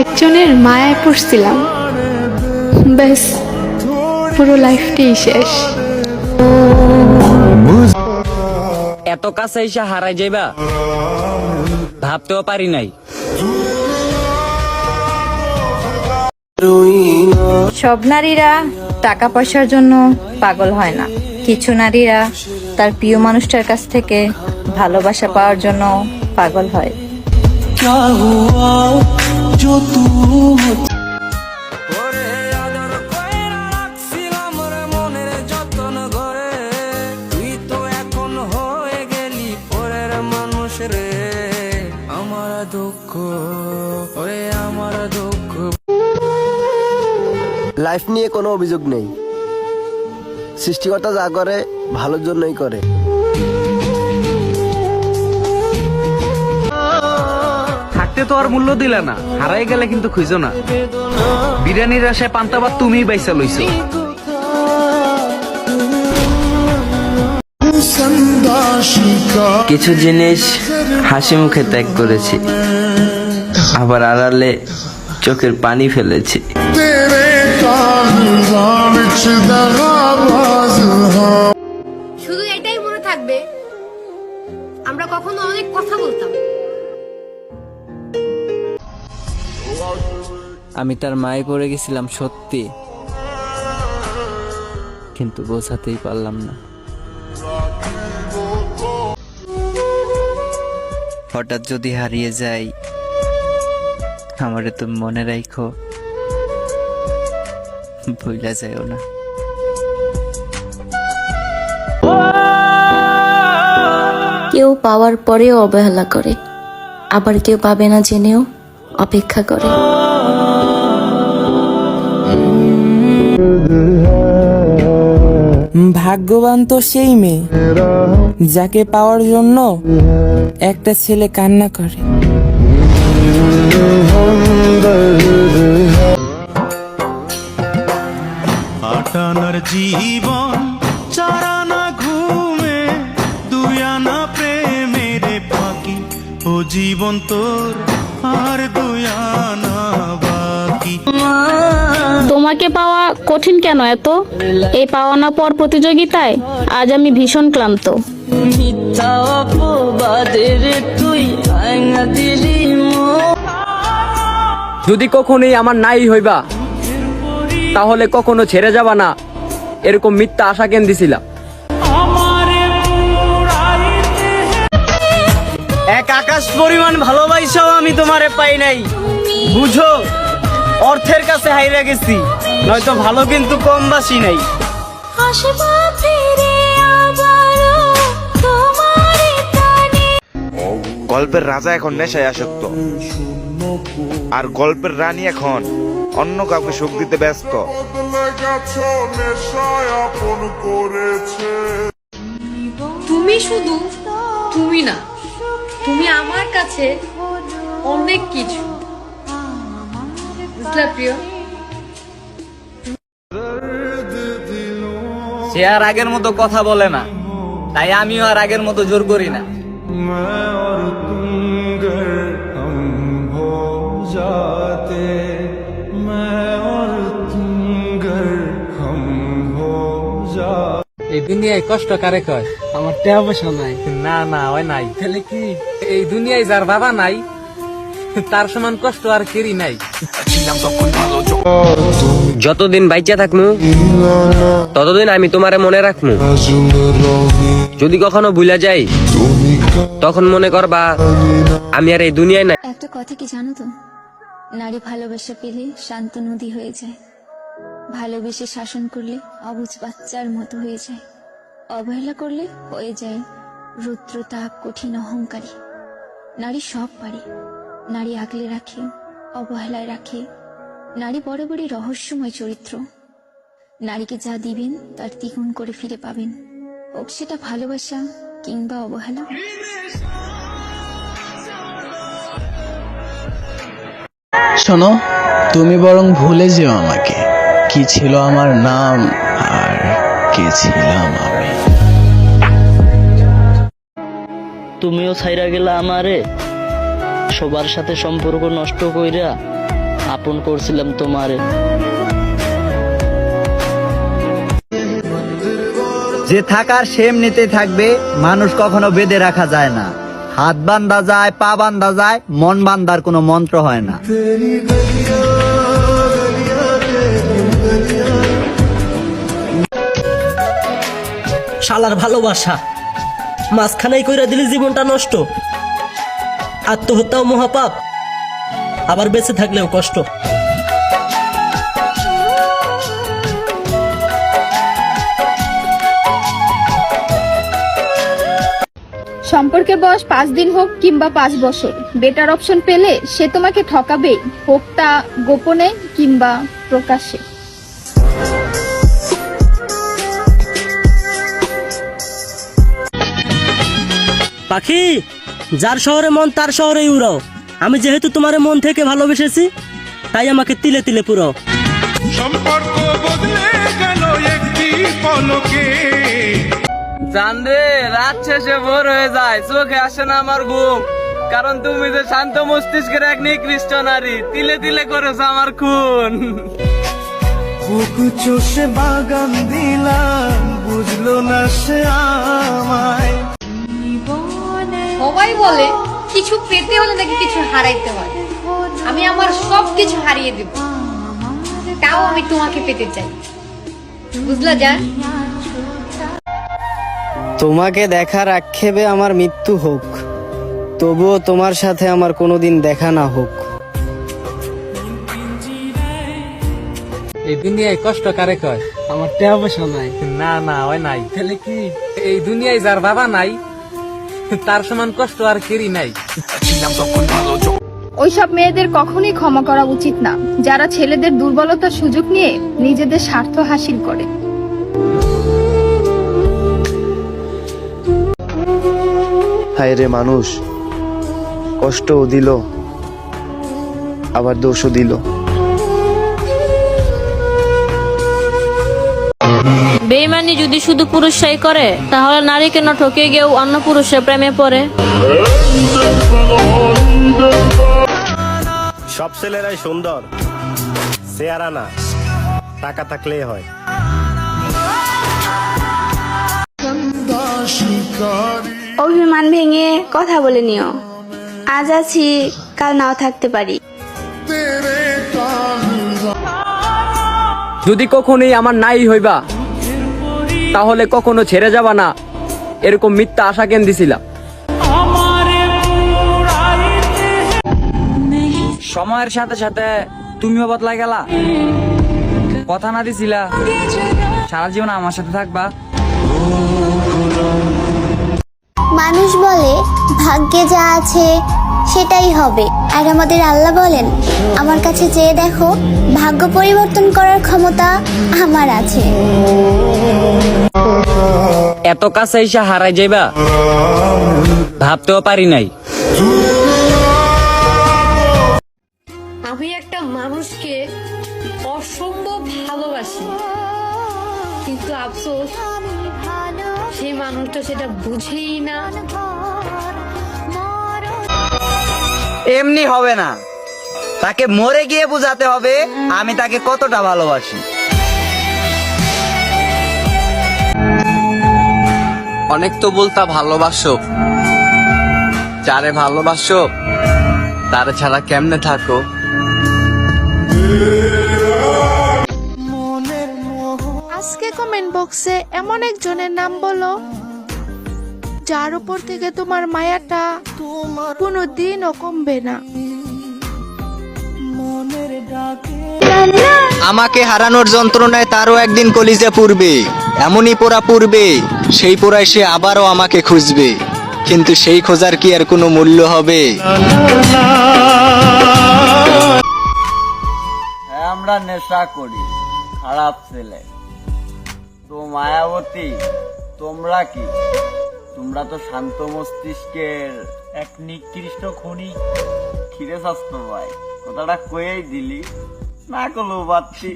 একজনের মায়ায় পড়ছিলাম। ব্যাস পুরো লাইফটাই শেষ। এত কাছে এসে হারাই যাইবা? ভাবতেও পারি নাই। সব নারীরা টাকা পয়সার জন্য পাগল হয় না। কিছু নারীরা তার প্রিয় মানুষটার কাছ থেকে ভালোবাসা পাওয়ার জন্য পাগল হয়। তুই তো এখন হয়ে গেলি পরের মানুষ রে। আমার দুঃখ ওরে আমার দুঃখ। লাইফ নিয়ে কোনো অভিযোগ নেই। সৃষ্টিকর্তা যা করে ভালোর জন্যই করে। তো আর মূল্য দিলে না। হারাই গেলে কিন্তু খুঁজো না। বিরিয়ানির আশায় পান্তাবাদ তুমিই বাইসা লইছো কিছু জিনিস হাসি মুখে ত্যাগ করেছি আবার আড়ালে চোখের পানি ফেলেছি। শুধু এটাই মনে থাকবে আমরা কখনো অনেক কথা বলতাম। আমি তার মায়ে পড়ে গেছিলাম সত্যি। কিন্তু বোঝাতেই পারলাম না। হঠাৎ যদি হারিয়ে যাই, আমারে তুমি মনে রাখো ভুলা যায়ও না। কেউ পাওয়ার পরেও অবহেলা করে, আবার কেউ পাবে না জেনেও অপেক্ষা করে। ভাগ্যবান তো সেই মেয়ে, যাকে পাওয়ার জন্য একটা ছেলে কান্না করে। জীবন চারানা ঘুমে প্রেমের ফাঁকি। ও জীবন তোর আর বাকি তোমাকে পাওয়া কঠিন কেন এত? এই পাওয়া না পর প্রতিযোগিতায় আজ আমি ভীষণ ক্লান্ত। যদি কখনোই আমার নাই হইবা তাহলে কখনো ছেড়ে যাবা না এরকম মিথ্যা আশা কেন দিছিলাম? এক আকাশ পরিমাণ ভালোবাসাও আমি তোমারে পাই নাই। বুঝো অর্থের কাছে হাইরা গেছি। নয়তো ভালো কিন্তু কম বাসি নাই। গল্পের রাজা এখন নেশায় আসক্ত। আর গল্পের রানী এখন অন্য কাউকে সুখ দিতে ব্যস্ত। তুমি শুধু তুমি না তুমি আমার কাছে অনেক কিছু। প্রিয় সে আর আগের মতো কথা বলে না। তাই আমিও আর আগের মতো জোর করি না। এই দুনিয়ায় কষ্ট কারে কয়? আমার পয়সা নাই। না না ওই নাই। তাহলে কি? এই দুনিয়ায় যার বাবা নাই তার সমান কষ্ট আর কেরি নাই। যতদিন বাইচা থাকমু ততদিন আমি তোমারে মনে রাখমু। যদি কখনো ভুলা যাই তখন মনে করবা আমি আর এই দুনিয়ায় নাই। একটা কথা কি জানো তো? নারী ভালোবাসা পেলে শান্ত নদী হয়ে যায়। ভালোবেসে শাসন করলে অবুজ বাচ্চার মতো হয়ে যায়। অবহেলা করলে হয়ে যায় রুদ্র তাপ কঠিন অহংকারী। নারী সব পারে। নারী আগলে রাখে অবহেলায় রাখে। নারী বড় বড় রহস্যময় চরিত্র। নারীকে যা দিবেন তার দ্বিগুণ করে ফিরে পাবেন। হোক সেটা ভালোবাসা কিংবা অবহেলা। শোনো তুমি বরং ভুলে যেও আমাকে। কি ছিল আমার নাম আর কে ছিলাম আমি? তুমিও ছাইরা গেলা আমারে? সবার সাথে সম্পর্ক নষ্ট কইরা আপন করছিলাম তোমারে। যে থাকার সে এমনিতে থাকবে মানুষ কখনো বেঁধে রাখা যায় না। হাত বান্ধা যায় পা বান্ধা যায় মন বান্ধার কোনো মন্ত্র হয় না। শালার ভালোবাসা মাঝখানেই কইরা দিলি জীবনটা নষ্ট। আত্মহত্যাও মহাপাপ। আবার বেঁচে থাকলেও কষ্ট। সম্পর্কে বয়স পাঁচ দিন হোক কিংবা পাঁচ বছর বেটার অপশন পেলে সে তোমাকে ঠকাবেই হোক তা গোপনে কিংবা প্রকাশ্যে। পাখি! যার শহরে মন তার শহরেই উড়াও। আমি যেহেতু তোমার মন থেকে ভালোবেসেছি তাই আমাকে তিলে তিলে পুরাও। জানরে রাত শেষে ভোর হয়ে যায় চোখে আসে না আমার ঘুম। কারণ তুমি যে শান্ত মস্তিষ্কের এক নিকৃষ্ট নারী তিলে তিলে করেছ আমার খুন। বুক চষে বাগান দিলাম বুঝলো না সে আমায়। সবাই বলে কিছু পেতে হলে নাকি কিছু হারাইতে হয়। আমি আমার সব কিছু হারিয়ে দেব। তাও আমি তোমাকে পেতে চাই। বুঝলা যান তোমাকে দেখার আক্ষেপে আমার মৃত্যু হোক তবুও তোমার সাথে আমার কোনোদিন দেখা না হোক। এই দুনিয়ায় কষ্ট কারে কয়? আমার টাকা পয়সা নাই। না না ওই নাই। তাহলে কি এই দুনিয়ায় যার বাবা নাই তার সমান কষ্ট আর কেরি নাই। ওইসব মেয়েদের কখনোই ক্ষমা করা উচিত না। যারা ছেলেদের দুর্বলতার সুযোগ নিয়ে নিজেদের স্বার্থ হাসিল করে। হায় রে মানুষ কষ্টও দিল আবার দোষও দিল। বেইমানি যদি শুধু পুরুষরাই করে তাহলে নারী কেন ঠকে গিয়েও অন্য পুরুষের প্রেমে পড়ে। সব ছেলেরাই সুন্দর চেহারা না টাকা থাকলেই হয়। অভিমান ভেঙে কথা বলে নিও। আজ আছি কাল নাও থাকতে পারি। যদি কখনোই আমার নাই হইবা তাহলে কখনো ছেড়ে যাবা না। এরকম মিথ্যা আশা কেন দিছিলা সময়ের সাথে সাথে তুমিও বদলা গেলা। কথা না দিছিলা। সারা জীবন আমার সাথে থাকবা। মানুষ বলে ভাগ্যে যা আছে সেটাই হবে। আর আমাদের আল্লাহ বলেন আমার কাছে চেয়ে দেখো ভাগ্য পরিবর্তন করার ক্ষমতা আমার আছে। এত কাছে এসে হারাই যাইবা? ভাবতেও পারি নাই। আমি একটা মানুষকে অসম্ভব ভালোবাসি কিন্তু আফসোস সেই মানুষটা সেটা বুঝেই না। এমনি হবে না। তাকে মরে গিয়ে বোঝাতে হবে আমি তাকে কতটা ভালোবাসি। অনেক তো বলতা ভালোবাসো। যারে ভালোবাসো তারে ছাড়া কেমনে থাকো? আজকে কমেন্ট বক্সে এমন একজনের নাম বলো যার উপর থেকে তোমার মায়াটা কোনো দিনও কমবে না। আমাকে হারানোর যন্ত্রণায় তারও একদিন কলিজা পুরবে এমনই পোড়া পুরবে সেই পোড়ায় সে আবারও আমাকে খুঁজবে। কিন্তু সেই খোঁজার কি আর কোনো মূল্য হবে? হ্যাঁ, আমরা নেশা করি খারাপ ছেলে। তো মায়াবতী তোমরা কি? তোমরা তো শান্ত মস্তিষ্কের এক নিকৃষ্ট খনি। খিরে স্বাস্থ্য ভাই কথাটা কয়েই দিলি। না করলেও পারছি